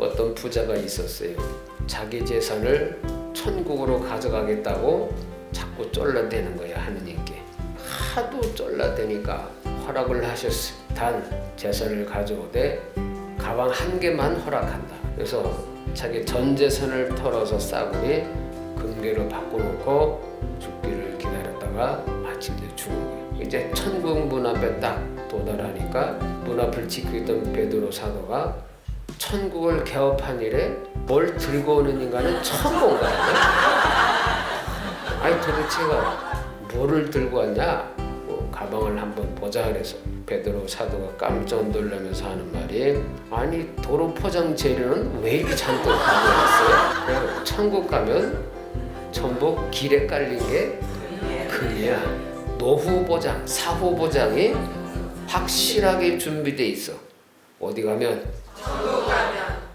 어떤 부자가 있었어요. 자기 재산을 천국으로 가져가겠다고 자꾸 쫄라대는 거야 하느님께. 하도 쫄라대니까 허락을 하셨어요. 단 재산을 가져오되 가방 한 개만 허락한다. 그래서 자기 전 재산을 털어서 싸구리 금괴로 바꿔놓고 죽기를 기다렸다가 마침내 죽은 거예요. 이제 천국 문 앞에 딱 도달하니까 문 앞을 지키고 있던 베드로 사도가 천국을 개업한 일에 뭘 들고 오는 인간은 처음 본 거야. 아니 도대체가 뭐를 들고 왔냐? 뭐 가방을 한번 보자 그래서 베드로 사도가 깜짝 놀라면서 하는 말이 아니 도로 포장 재료는 왜 이렇게 잔뜩 가져왔어요? 천국 가면 전부 길에 깔린 게 금이야. 노후 보장, 사후 보장이 확실하게 준비돼 있어. 어디 가면